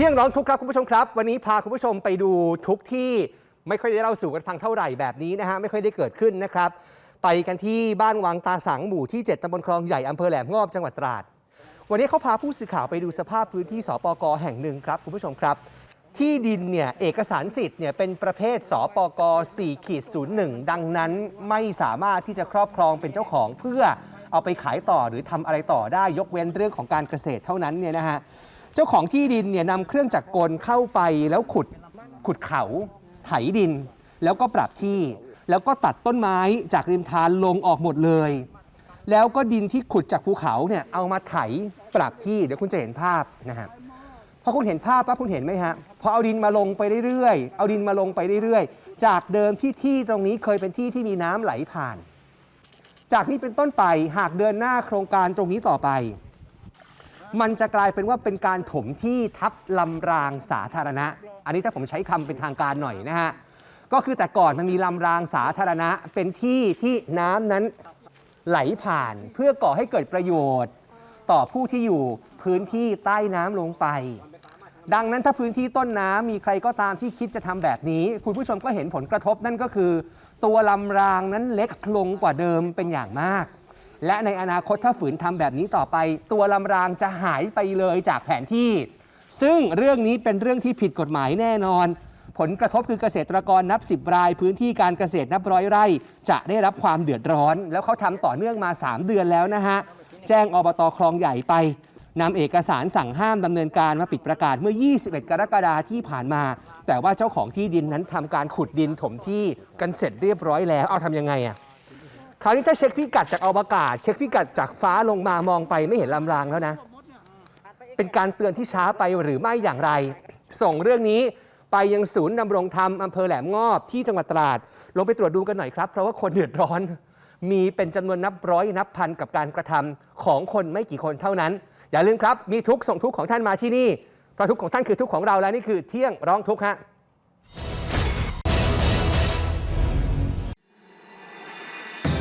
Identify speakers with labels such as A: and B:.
A: ที่ยงร้องทุกครับคุณผู้ชมครับ วันนี้พาคุณผู้ชมไปดูทุกที่ไม่ค่อยได้เล่าสู่กันฟังเท่าไหร่แบบนี้นะฮะไม่ค่อยได้เกิดขึ้นนะครับ ไปกันที่บ้านวังตาสังหมู่ที่ 7ตำบลคลองใหญ่อำเภอแหลมงอบจังหวัดตราด วันนี้เขาพาผู้สื่อข่าวไปดูสภาพพื้นที่สปกแห่งหนึ่งครับคุณผู้ชมครับ ที่ดินเนี่ยเอกสารสิทธิ์เนี่ยเป็นประเภทสปก4ขีด01 ดังนั้นไม่สามารถที่จะครอบครองเป็นเจ้าของเพื่อเอาไปขายต่อหรือทำอะไรต่อได้ยกเว้นเรื่องของการเกษตรเท่านั้นเนี่ยนะฮะ เจ้าของที่ดินเนี่ยนำเครื่องจักรกลเข้าไปแล้วขุดขุดเขาไถดิน แล้วก็ปรับที่ แล้วก็ตัดต้นไม้จากริมทานลงออกหมดเลย แล้วก็ดินที่ขุดจากภูเขาเนี่ยเอามาไถปรับที่เดี๋ยวคุณจะเห็นภาพนะฮะพอคุณเห็นภาพปั๊บคุณเห็นไหมฮะพอเอาดินมาลงไปเรื่อยๆ เอาดินมาลงไปเรื่อยๆ จากเดิมที่ที่ตรงนี้เคยเป็นที่ที่มีน้ำไหลผ่าน จากนี้เป็นต้นไปหากเดินหน้าโครงการตรงนี้ต่อไป มันจะกลายเป็นว่าเป็นการถมที่ทับลำรางสาธารณะ อันนี้ถ้าผมใช้คำเป็นทางการหน่อยนะฮะ ก็คือแต่ก่อนมันมีลำรางสาธารณะ เป็นที่ที่น้ำนั้นไหลผ่านเพื่อก่อให้เกิดประโยชน์ ต่อผู้ที่อยู่พื้นที่ใต้น้ำลงไป ดังนั้นถ้าพื้นที่ต้นน้ำมีใครก็ตามที่คิดจะทำแบบนี้ คุณผู้ชมก็เห็นผลกระทบนั่นก็คือ ตัวลำรางนั้นเล็กลงกว่าเดิมเป็นอย่างมาก และในอนาคตถ้าฝืนทำแบบนี้ต่อไป ตัวลำรางจะหายไปเลยจากแผนที่ ซึ่งเรื่องนี้เป็นเรื่องที่ผิดกฎหมายแน่นอน ผลกระทบคือเกษตรกรนับ10ราย พื้นที่การเกษตรนับร้อยไร่ จะได้รับความเดือดร้อน แล้วเขาทำต่อเนื่องมา 3 เดือนแล้วนะฮะแจ้งอบตคลองใหญ่ไปนำเอกสารสั่งห้ามดำเนินการมาปิดประกาศเมื่อ 21 กรกฎาคมที่ผ่านมา แต่ว่าเจ้าของที่ดินนั้นทำการขุดดินถมที่กันเสร็จเรียบร้อยแล้ว เอาทำยังไงอะ คราวนี้ถ้าเช็คพิกัดจากอวกาศ เช็คพิกัดจากฟ้าลงมามองไปไม่เห็นลำรางแล้วนะ เป็นการเตือนที่ช้าไปหรือไม่อย่างไร ส่งเรื่องนี้ไปยังศูนย์ดำรงธรรมอำเภอแหลมงอบที่จังหวัดตราด ลงไปตรวจดูกันหน่อยครับ เพราะว่าคนเดือดร้อน มีเป็นจำนวนนับร้อยนับพันกับการกระทำของคนไม่กี่คนเท่านั้น อย่าลืมครับ มีทุกส่งทุกของท่านมาที่นี่เพราะทุกของท่านคือทุกของเราและนี่คือเที่ยงร้องทุกข์ฮะ